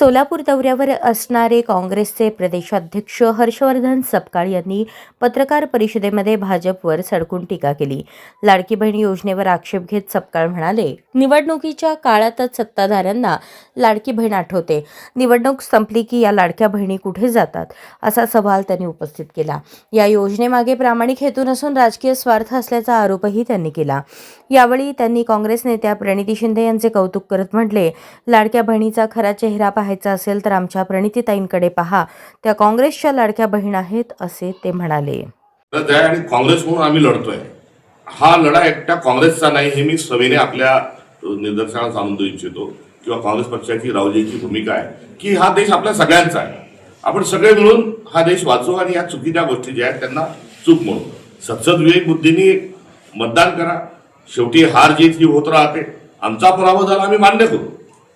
सोलापूर दौऱ्यावर असणारे काँग्रेसचे प्रदेशाध्यक्ष हर्षवर्धन सपकाळ यांनी पत्रकार परिषदेमध्ये भाजपवर सडकून टीका केली. लाडकी बहीण योजनेवर आक्षेप घेत सपकाळ म्हणाले निवडणुकीच्या काळातच सत्ताधाऱ्यांना लाडकी बहीण आठवते. निवडणूक संपली की या लाडक्या बहिणी कुठे जातात? असा सवाल त्यांनी उपस्थित केला. या योजनेमागे प्रामाणिक हेतू नसून राजकीय स्वार्थ असल्याचा आरोपही त्यांनी केला. यावेळी त्यांनी काँग्रेस नेत्या प्रणिती शिंदे यांचे कौतुक करत म्हटले लाडक्या बहिणीचा खरा चेहरा पाहायचा असेल तर आमच्या प्रणितीताईंकडे पहा. त्या काँग्रेसच्या लाडक्या बहीण आहेत असे ते म्हणाले. आहे आणि काँग्रेस म्हणून आम्ही लढतोय. हा लढा एकट्या काँग्रेसचा नाही हे मी सवेने आपल्या निदर्शनास आणून देऊ इच्छितो किंवा काँग्रेस पक्षाची रावजीची भूमिका आहे की हा देश आपल्या सगळ्यांचा आहे. आपण सगळे मिळून हा देश वाचू आणि या चुकीच्या गोष्टी ज्या आहेत त्यांना चूक म्हणू. सत्सद विवेक बुद्धीने मतदान करा. शेवटी हार जीत ही होत राहते. आमचा पराभव झाला आम्ही मान्य करू.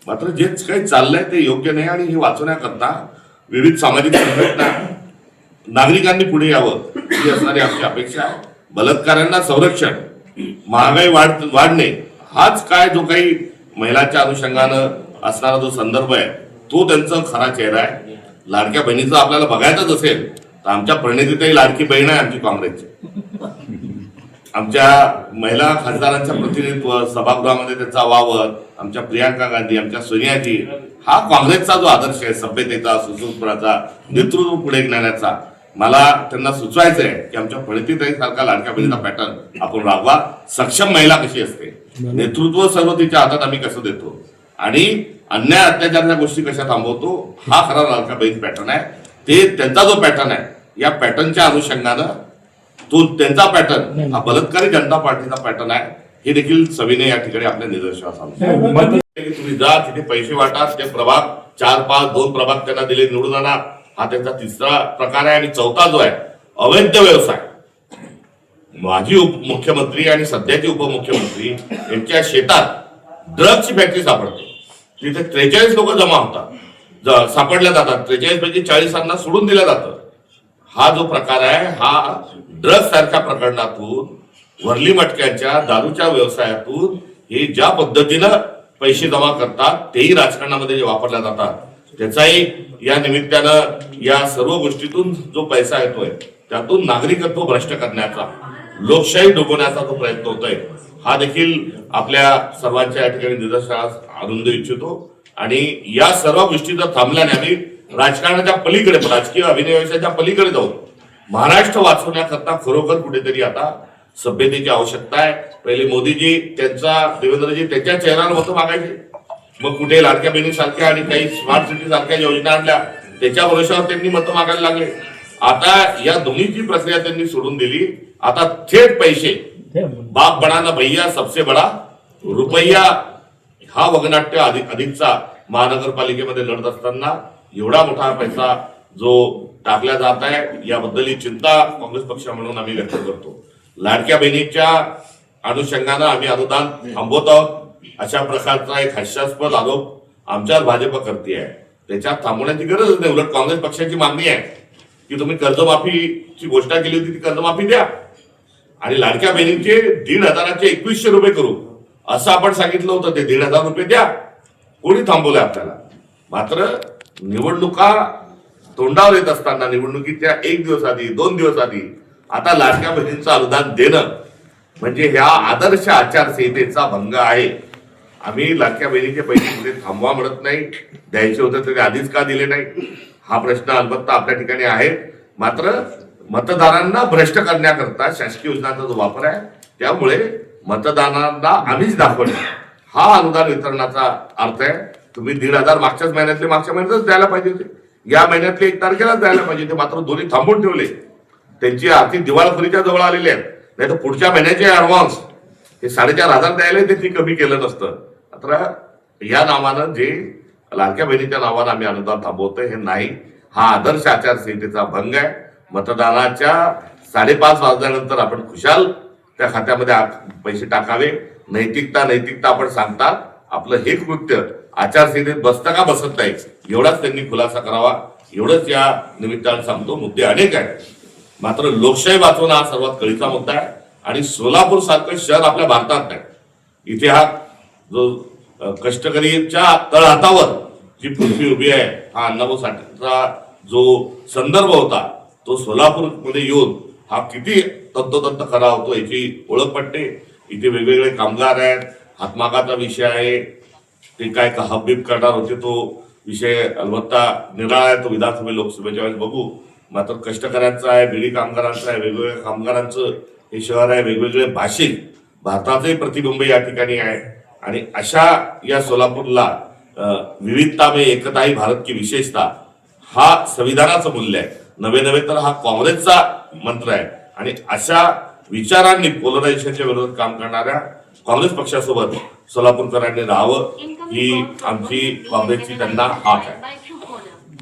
मात्र जे काही चाललंय ते योग्य नाही आणि हे वाचवण्याकरता विविध सामाजिक संघटना नागरिकांनी पुढे यावं ही असणारी आमची अपेक्षा आहे. बलात्कारांना संरक्षण महागाई वाढ वाढणे हाच काय जो काही महिलांच्या अनुषंगानं असणारा जो संदर्भ आहे तो त्यांचा खरा चेहरा आहे. लाडक्या बहिणीचं आपल्याला बघायचंच असेल तर आमच्या प्रणितीतही लाडकी बहीण आहे आमची काँग्रेसची. आमच्या महिला खासदारांच्या प्रतिनिधित्व सभागृहामध्ये त्यांचा वावर आमच्या प्रियांका गांधी आमच्या सोनियाजी हा काँग्रेसचा जो आदर्श आहे सभ्यतेचा सुसूत्रपणाचा नेतृत्व पुढे नेण्याचा मला त्यांना सुचवायचं आहे की आमच्या प्रणितीताई सारखा लाडक्या बहिणीचा पॅटर्न आपण राबवा. सक्षम महिला कशी असते? नेतृत्व सर्व तिच्या हातात आम्ही कसं देतो? आणि अन्याय अत्याचाराच्या गोष्टी कशा थांबवतो? हा खरा लाडक्या बहीण पॅटर्न आहे. ते त्यांचा जो पॅटर्न आहे या पॅटर्नच्या अनुषंगानं तो त्यांचा पॅटर्न हा बलात्कारी जनता पार्टीचा पॅटर्न आहे. हे देखील सविने या ठिकाणी आपल्या निदर्शनास तुम्ही जा तिथे पैसे वाटा ते प्रभाग चार पाच दोन प्रभाग त्यांना दिले निवडून आणा. हा त्यांचा तिसरा प्रकार आहे आणि चौथा जो आहे अवैध व्यवसाय. माजी उपमुख्यमंत्री आणि सध्याचे उपमुख्यमंत्री यांच्या शेतात ड्रग्सची फॅक्टरी सापडते. तिथे त्रेचाळीस लोक जमा होतात. सापडल्या जातात. त्रेचाळीस पैकी चाळीसांना सोडून दिलं जातं. हा जो प्रकार आहे हा ड्रग्ज सारख्या प्रकरणातून वरली मटक्यांच्या दारूच्या व्यवसायातून हे ज्या पद्धतीनं पैसे जमा करतात तेही राजकारणामध्ये जे वापरल्या जातात. त्याचाही या निमित्तानं या सर्व गोष्टीतून जो पैसा येतोय त्यातून नागरिकत्व भ्रष्ट करण्याचा लोकशाही डुबवण्याचा जो प्रयत्न होतोय हा देखील आपल्या सर्वांच्या या ठिकाणी निदर्शनास आणून देऊ इच्छितो. आणि या सर्व गोष्टी जर थांबल्याने आम्ही राजकारणाच्या पलीकडे राजकीय अभिनयाच्या पलीकडे जाऊन महाराष्ट्र वाचवण्याकरता खरोखर कुठेतरी आता सभ्यतेची आवश्यकता आहे. पहिले मोदीजी त्यांचा देवेंद्रजी त्यांच्या चेहऱ्यावर मतं मागायचे. मग कुठे लाडक्या बहिणी सारख्या आणि काही स्मार्ट सिटी सारख्या योजना आणल्या त्याच्या भरोशावर त्यांनी मतं मागायला लागले. आता या दोन्हीची प्रक्रिया त्यांनी सोडून दिली. आता थेट पैसे बाप बडा ना भैया सबसे बडा रुपया हा वगनाट्य अधिक अधिकचा महानगरपालिकेमध्ये लढत असताना एवढा मोठा पैसा जो टाकला जात आहे याबद्दल ही चिंता काँग्रेस पक्ष म्हणून आम्ही व्यक्त करतो. लाडक्या बहिणीच्या अनुषंगानं आम्ही अनुदान थांबवत. आहोत अशा प्रकारचा एक हास्यास्पद आरोप आमच्यावर भाजप करते आहे. त्याच्यात थांबवण्याची गरज नाही. उलट काँग्रेस पक्षाची मागणी आहे की तुम्ही कर्जमाफीची घोषणा केली होती ती कर्जमाफी द्या. आणि लाडक्या बहिणींचे दीड हजाराचे एकवीसशे रुपये करू असं आपण सांगितलं होतं ते दीड हजार रुपये द्या. कोणी थांबवलंय आपल्याला? मात्र निवडणुका तोंडावर येत असताना निवडणुकीच्या एक दिवस आधी दोन दिवस आधी आता लाडक्या बहिणींचं अनुदान देणं म्हणजे ह्या आदर्श आचारसंहितेचा भंग आहे. आम्ही लाडक्या बहिणीचे पैसे कुठे थांबवा म्हणत नाही. द्यायचे होते तरी आधीच का दिले नाही? हा प्रश्न अलबत्ता आपल्या ठिकाणी आहे. मात्र मतदारांना भ्रष्ट करण्याकरता शासकीय योजनांचा जो वापर आहे त्यामुळे मतदारांना आम्हीच दाखवणे हा अनुदान वितरणाचा अर्थ आहे. तुम्ही दीड हजार मागच्याच महिन्यातले मागच्या महिन्यातच द्यायला पाहिजे होते. या महिन्यातले एक तारखेलाच द्यायला पाहिजे होते मात्र दोन्ही थांबून ठेवले. त्यांची आर्थिक दिवाळखोरीच्या जवळ आलेली आहेत. नाही तर पुढच्या महिन्याचे ॲडव्हान्स हे साडेचार हजार द्यायला त्यांनी कमी केलं नसतं. मात्र या नावानं जे लाडक्या बहिणीच्या नावानं आम्ही अनुदान थांबवतोय हे नाही. हा आदर्श आचारसंहितेचा भंग आहे. मतदानाच्या साडेपाच वाजल्यानंतर आपण खुशाल त्या खात्यामध्ये आ- पैसे टाकावे. नैतिकता नैतिकता आपण सांगतात. आपलं हे कृत्य आचारसंहितेत बसतं का बसत नाही? एवढाच त्यांनी खुलासा करावा. एवढंच या निमित्तानं सांगतो मुद्दे अनेक आहेत. मात्र लोकशाही वाचवणं हा सर्वात कळीचा मुद्दा आहे. आणि सोलापूर सारखं शहर आपल्या भारतात नाही. इथे हा जो कष्टकरीच्या तळहातावर जी पृथ्वी उभी आहे हा अण्णाभाऊ साठेचा जो संदर्भ होता तो सोलापूरमध्ये येऊन हा किती तंतोतंत खरा होतो याची ओळख पडते इथे वेगवेगळे कामगार आहेत हातमागाचा विषय आहे. ते काय का हबीब करणार होते तो विषय अलबत्ता निराळा आहे तो विधानसभे लोकसभेच्या वेळेस. बघू मात्र कष्टकऱ्यांचा आहे बिडी कामगारांचा आहे वेगवेगळ्या कामगारांचं हे शहर आहे वेगवेगळे भाषिक. भारताचंही प्रतिबिंब या ठिकाणी आहे. आणि अशा या सोलापूरला विविधता में एकता ही भारत की विशेषता हा संविधानाचं मूल्य आहे. नवे नवे तर हा काँग्रेसचा मंत्र आहे. आणि अशा विचारांनी पोलरायझेशनच्या विरोधात काम करणाऱ्या काँग्रेस पक्षासोबत सोलापूरकरांनी राहावं ही आमची काँग्रेसची त्यांना हाक आहे.